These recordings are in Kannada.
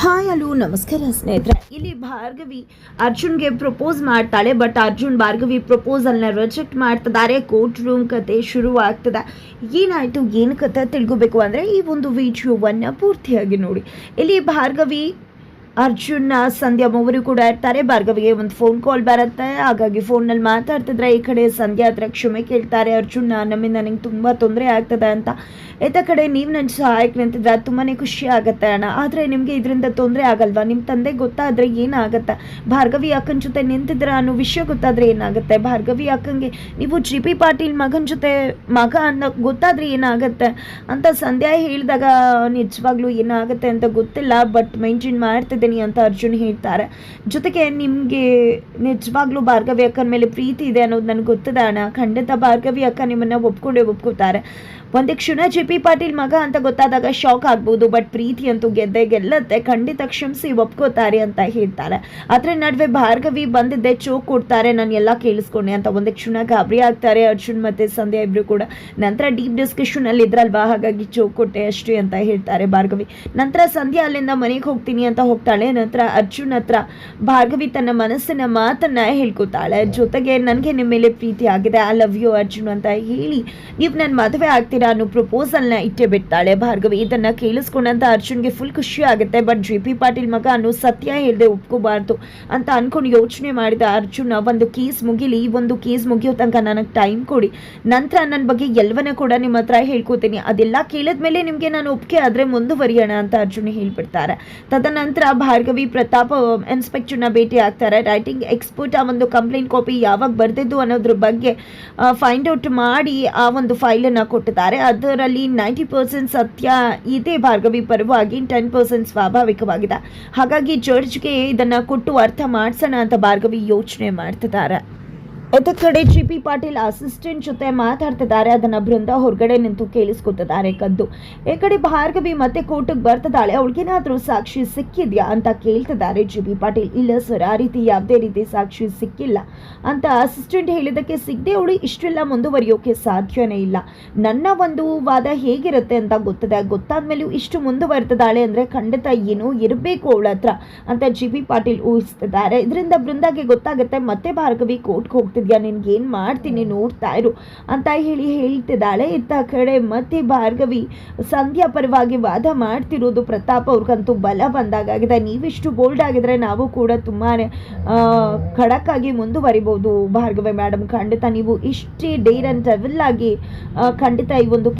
ಹಾಯ್ ಅಲೋ ನಮಸ್ಕಾರ ಸ್ನೇಹಿತರೆ ಇಲ್ಲಿ ಭಾರ್ಗವಿ ಅರ್ಜುನ್ಗೆ ಪ್ರಪೋಸ್ ಮಾಡ್ತಾಳೆ ಬಟ್ ಅರ್ಜುನ್ ಭಾರ್ಗವಿ ಪ್ರಪೋಸಲ್ನ ರಿಜೆಕ್ಟ್ ಮಾಡ್ತಿದ್ದಾರೆ. ಕೋರ್ಟ್ ರೂಮ್ ಕತೆ ಶುರು ಆಗ್ತದೆ ಏನಾಯಿತು? ಏನು ಕತೆ ತಿಳ್ಕೊಬೇಕು? ಅಂದರೆ ಈ ಒಂದು ವಿಡಿಯೋವನ್ನು ಪೂರ್ತಿಯಾಗಿ ನೋಡಿ. ಇಲ್ಲಿ ಭಾರ್ಗವಿ ಅರ್ಜುನ್ ಸಂಧ್ಯಾ ಮೂವರು ಕೂಡ ಇರ್ತಾರೆ. ಭಾರ್ಗವಿಗೆ ಒಂದು ಫೋನ್ ಕಾಲ್ ಬರುತ್ತೆ. ಹಾಗಾಗಿ ಫೋನಲ್ಲಿ ಮಾತಾಡ್ತಿದ್ರೆ ಈ ಕಡೆ ಸಂಧ್ಯಾ ಹತ್ರ ಕ್ಷಮೆ ಕೇಳ್ತಾರೆ. ಅರ್ಜುನ್ ನಮ್ಮಿಂದ ನನಗೆ ತುಂಬ ತೊಂದರೆ ಆಗ್ತದೆ ಅಂತ. ಇತ್ತ ಕಡೆ ನೀವು ನನ್ನ ಸಹಾಯಕ್ಕೆ ನಿಂತಿದ್ರೆ ಅದು ತುಂಬಾ ಖುಷಿ ಆಗುತ್ತೆ ಅಣ್ಣ. ಆದರೆ ನಿಮಗೆ ಇದರಿಂದ ತೊಂದರೆ ಆಗಲ್ವಾ? ನಿಮ್ಮ ತಂದೆ ಗೊತ್ತಾದರೆ ಏನಾಗುತ್ತೆ? ಭಾರ್ಗವಿ ಅಕ್ಕನ ಜೊತೆ ನಿಂತಿದ್ರ ಅನ್ನೋ ವಿಷಯ ಗೊತ್ತಾದರೆ ಏನಾಗುತ್ತೆ? ಭಾರ್ಗವಿ ಅಕ್ಕಂಗೆ ನೀವು ಜಿ ಪಿ ಪಾಟೀಲ್ ಮಗನ ಜೊತೆ ಮಗ ಅನ್ನೋ ಗೊತ್ತಾದರೆ ಏನಾಗುತ್ತೆ? ಅಂತ ಸಂಧ್ಯಾ ಹೇಳಿದಾಗ ನಿಜವಾಗ್ಲೂ ಏನಾಗುತ್ತೆ ಅಂತ ಗೊತ್ತಿಲ್ಲ. ಬಟ್ ಮೆನ್ಷನ್ ಮಾಡ್ತಿದ್ದೀನಿ ಅಂತ ಅರ್ಜುನ್ ಹೇಳ್ತಾರೆ. ಜೊತೆಗೆ ನಿಮಗೆ ನಿಜವಾಗ್ಲೂ ಭಾರ್ಗವಿ ಅಕ್ಕನ ಮೇಲೆ ಪ್ರೀತಿ ಇದೆ ಅನ್ನೋದು ನನಗೆ ಗೊತ್ತಿದೆ ಅಣ್ಣ. ಖಂಡಿತ ಭಾರ್ಗವಿ ಅಕ್ಕ ನಿಮ್ಮನ್ನ ಒಪ್ಕೊಂಡೇ ಒಪ್ಕೋತಾರೆ. ಒಂದೇ ಕ್ಷಣ ಜೆ ಪಿ ಪಾಟೀಲ್ ಮಗ ಅಂತ ಗೊತ್ತಾದಾಗ ಶಾಕ್ ಆಗ್ಬೋದು, ಬಟ್ ಪ್ರೀತಿ ಅಂತೂ ಗೆದ್ದೆ ಗೆಲ್ಲತ್ತೆ. ಖಂಡಿತ ಕ್ಷಮಿಸಿ ಒಪ್ಕೋತಾರೆ ಅಂತ ಹೇಳ್ತಾರೆ. ಅದ್ರ ನಡುವೆ ಭಾರ್ಗವಿ ಬಂದಿದ್ದೆ ಚೋಕ್ ಕೊಡ್ತಾರೆ. ನಾನು ಎಲ್ಲ ಕೇಳಿಸ್ಕೊಂಡೆ ಅಂತ ಒಂದೇ ಕ್ಷಣ ಗಾಬರಿ ಆಗ್ತಾರೆ ಅರ್ಜುನ್ ಮತ್ತೆ ಸಂಧ್ಯಾ ಇಬ್ಬರು ಕೂಡ. ನಂತರ ಡೀಪ್ ಡಿಸ್ಕಷನ್ ಅಲ್ಲಿ ಇದ್ರಲ್ವಾ? ಹಾಗಾಗಿ ಚೋಕ್ ಕೊಟ್ಟೆ ಅಷ್ಟೇ ಅಂತ ಹೇಳ್ತಾರೆ ಭಾರ್ಗವಿ. ನಂತರ ಸಂಧ್ಯಾ ಅಲ್ಲಿಂದ ಮನೆಗೆ ಹೋಗ್ತೀನಿ ಅಂತ ಹೋಗ್ತಾಳೆ ನಂತರ ಅರ್ಜುನ್ ಹತ್ರ ಭಾರ್ಗವಿ ತನ್ನ ಮನಸ್ಸಿನ ಮಾತನ್ನ ಹೇಳ್ಕೊತಾಳೆ. ಜೊತೆಗೆ ನನಗೆ ನಿಮ್ಮ ಮೇಲೆ ಪ್ರೀತಿ ಆಗಿದೆ. ಐ ಲವ್ ಯು ಅರ್ಜುನ್ ಅಂತ ಹೇಳಿ ನೀವು ನನ್ನ ಮದುವೆ ಆಗ್ತೀರಾ ಅನ್ನೋ ಪ್ರಪೋಸಲ್ನ ಇಟ್ಟೆ ಬಿಡ್ತಾಳೆ. ಭಾರ್ಗವಿ ಇದನ್ನ ಕೇಳಿಸ್ಕೊಂಡಂತ ಅರ್ಜುನ್ಗೆ ಫುಲ್ ಖುಷಿ ಆಗುತ್ತೆ. ಬಟ್ ಜೆ ಪಿ ಪಾಟೀಲ್ ಮಗ ಅನ್ನೋ ಸತ್ಯ ಹೇಳ್ದೆ ಒಪ್ಕೋಬಾರ್ದು ಅಂತ ಅನ್ಕೊಂಡು ಯೋಚನೆ ಮಾಡಿದ ಅರ್ಜುನ, ಒಂದು ಕೇಸ್ ಮುಗಿಲಿ ಈ ಒಂದು ಕೇಸ್ ಮುಗಿಯೋ ತನಕ ನನಗೆ ಟೈಮ್ ಕೊಡಿ. ನಂತರ ನನ್ನ ಬಗ್ಗೆ ಎಲ್ಲವನ್ನ ಕೂಡ ನಿಮ್ಮ ಹತ್ರ ಹೇಳ್ಕೊತೀನಿ. ಅದೆಲ್ಲ ಕೇಳಿದ್ಮೇಲೆ ನಿಮಗೆ ನಾನು ಒಪ್ಪಿಗೆ ಆದರೆ ಮುಂದುವರಿಯೋಣ ಅಂತ ಅರ್ಜುನ್ ಹೇಳ್ಬಿಡ್ತಾರೆ. ತದನಂತರ ಭಾರ್ಗವಿ ಪ್ರತಾಪ್ ಇನ್ಸ್ಪೆಕ್ಟರ್ನ ಭೇಟಿ ಆಗ್ತಾರೆ. ರೈಟಿಂಗ್ ಎಕ್ಸ್ಪರ್ಟ್ ಆ ಒಂದು ಕಂಪ್ಲೇಂಟ್ ಕಾಪಿ ಯಾವಾಗ ಬರ್ದಿದ್ದು ಅನ್ನೋದ್ರ ಬಗ್ಗೆ ಫೈಂಡ್ ಔಟ್ ಮಾಡಿ ಆ ಒಂದು ಫೈಲನ್ನು ಕೊಟ್ಟಿದ್ದಾರೆ. ಅದರಲ್ಲಿ ನೈಂಟಿ ಪರ್ಸೆಂಟ್ ಸತ್ಯ ಇದೆ ಭಾರ್ಗವಿ ಪರವಾಗಿ ಟೆನ್ ಪರ್ಸೆಂಟ್ ಸ್ವಾಭಾವಿಕವಾಗಿದೆ. ಹಾಗಾಗಿ ಜಡ್ಜ್ಗೆ ಇದನ್ನು ಕೊಟ್ಟು ಅರ್ಥ ಮಾಡಿಸೋಣ ಅಂತ ಭಾರ್ಗವಿ ಯೋಚನೆ ಮಾಡ್ತಿದ್ದಾರೆ. ಇತ್ತ ಕಡೆ ಜಿ ಪಿ ಪಾಟೀಲ್ ಅಸಿಸ್ಟೆಂಟ್ ಜೊತೆ ಮಾತಾಡ್ತಿದ್ದಾರೆ. ಅದನ್ನ ಬೃಂದ ಹೊರಗಡೆ ನಿಂತು ಕೇಳಿಸ್ಕೊತಿದ್ದಾರೆ ಕದ್ದು. ಈ ಕಡೆ ಭಾರ್ಗವಿ ಮತ್ತೆ ಕೋರ್ಟಿಗೆ ಬರ್ತಿದ್ದಾಳೆ. ಅವಳಿಗೇನಾದ್ರೂ ಸಾಕ್ಷಿ ಸಿಕ್ಕಿದ್ಯಾ ಅಂತ ಕೇಳ್ತಿದ್ದಾರೆ ಜಿ ಪಿ ಪಾಟೀಲ್. ಇಲ್ಲ ಸರ್ ಆ ರೀತಿ ಯಾವುದೇ ರೀತಿ ಸಾಕ್ಷಿ ಸಿಕ್ಕಿಲ್ಲ ಅಂತ ಅಸಿಸ್ಟೆಂಟ್ ಹೇಳಿದ್ದಕ್ಕೆ ಸಿಗದೆ ಅವಳು ಇಷ್ಟೆಲ್ಲ ಮುಂದುವರಿಯೋಕೆ ಸಾಧ್ಯನೇ ಇಲ್ಲ. ನನ್ನ ಒಂದು ವಾದ ಹೇಗಿರುತ್ತೆ ಅಂತ ಗೊತ್ತದೆ. ಗೊತ್ತಾದ್ಮೇಲೂ ಇಷ್ಟು ಮುಂದುವರೆದಿದ್ದಾಳೆ ಅಂದ್ರೆ ಖಂಡಿತ ಏನೋ ಇರಬೇಕು ಅವಳ ಹತ್ರ ಅಂತ ಜಿ ಪಿ ಪಾಟೀಲ್ ಊಹಿಸ್ತಿದ್ದಾರೆ. ಇದರಿಂದ ಬೃಂದಾಗೆ ಗೊತ್ತಾಗುತ್ತೆ, ಮತ್ತೆ ಭಾರ್ಗವಿ ಕೋರ್ಟ್ಗೆ ಹೋಗ್ತಿದ್ಯಾ ನಿನ್ಗೆ ಏನು ಮಾಡ್ತೀನಿ? ನೋಡ್ತಾ ಇರು. ಅಂತ ಹೇಳಿ ಹೇಳ್ತಿದ್ದಾಳೆ. ಇತ್ತ ಕಡೆ ಮತ್ತೆ ಭಾರ್ಗವಿ ಸಂಧ್ಯಾ ಪರವಾಗಿ ವಾದ ಮಾಡ್ತಿರೋದು ಪ್ರತಾಪ್ ಅವ್ರಿಗಂತೂ ಬಲ ಬಂದಾಗ ಆಗಿದೆ ನೀವಿಷ್ಟು ಬೋಲ್ಡ್ ಆಗಿದ್ರೆ ನಾವು ಕೂಡ ತುಂಬಾ ಖಡಕ್ ಆಗಿ ಮುಂದುವರಿಬೋದು ಭಾರ್ಗವಿ ಮೇಡಮ್ ಖಂಡಿತ ನೀವು ಇಷ್ಟೇ ಡೇರ್ ಅಂಡ್ ಡೆವಿಲ್ ಆಗಿ ಖಂಡಿತ ಈ ಒಂದು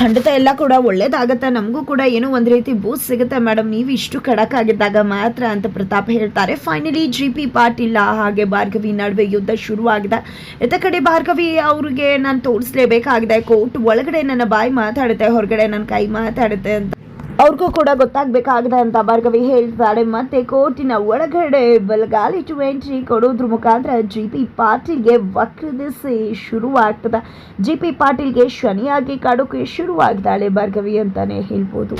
ಖಂಡಿತ ಎಲ್ಲ ಕೂಡ ಒಳ್ಳೇದಾಗತ್ತೆ. ನಮಗೂ ಕೂಡ ಏನೋ ಒಂದು ರೀತಿ ಬೂಸ್ಟ್ ಸಿಗುತ್ತೆ ಮೇಡಮ್ ನೀವು ಇಷ್ಟು ಖಡಕ್ ಆಗಿದ್ದಾಗ ಮಾತ್ರ ಅಂತ ಪ್ರತಾಪ್ ಹೇಳ್ತಾರೆ. ಫೈನಲಿ ಜಿ ಪಿ ಪಾಟೀಲ್ ಹಾಗೆ ಭಾರ್ಗವಿ ನಡುವೆ ಯುದ್ಧ ಶುರುವಾಗಿದೆ. ಎತ್ತ ಕಡೆ ಭಾರ್ಗವಿ ಅವ್ರಿಗೆ ನಾನು ತೋರಿಸ್ಲೇಬೇಕಾಗಿದೆ. ಕೋರ್ಟ್ ಒಳಗಡೆ ನನ್ನ ಬಾಯಿ ಮಾತಾಡುತ್ತೆ, ಹೊರಗಡೆ ನನ್ನ ಕೈ ಮಾತಾಡುತ್ತೆ ಅಂತ. ಅವ್ರಿಗೂ ಕೂಡ ಗೊತ್ತಾಗಬೇಕಾಗಿದೆ ಅಂತ ಭಾರ್ಗವಿ ಹೇಳ್ತಾರೆ. ಮತ್ತೆ ಕೋರ್ಟಿನ ಒಳಗಡೆ ಬಲಗಾಲಿ ಟು ಎಂಟ್ರಿ ಕೊಡೋದ್ರ ಮುಖಾಂತರ ಜಿ ಪಿ ಪಾಟೀಲ್ಗೆ ವಕ್ರದಿಸಿ ಶುರುವಾಗ್ತದೆ. ಜಿ ಪಿ ಪಾಟೀಲ್ಗೆ ಶನಿಯಾಗಿ ಕಾಡೋಕೆ ಶುರುವಾಗ್ತಾಳೆ ಭಾರ್ಗವಿ ಅಂತಾನೆ ಹೇಳ್ಬೋದು.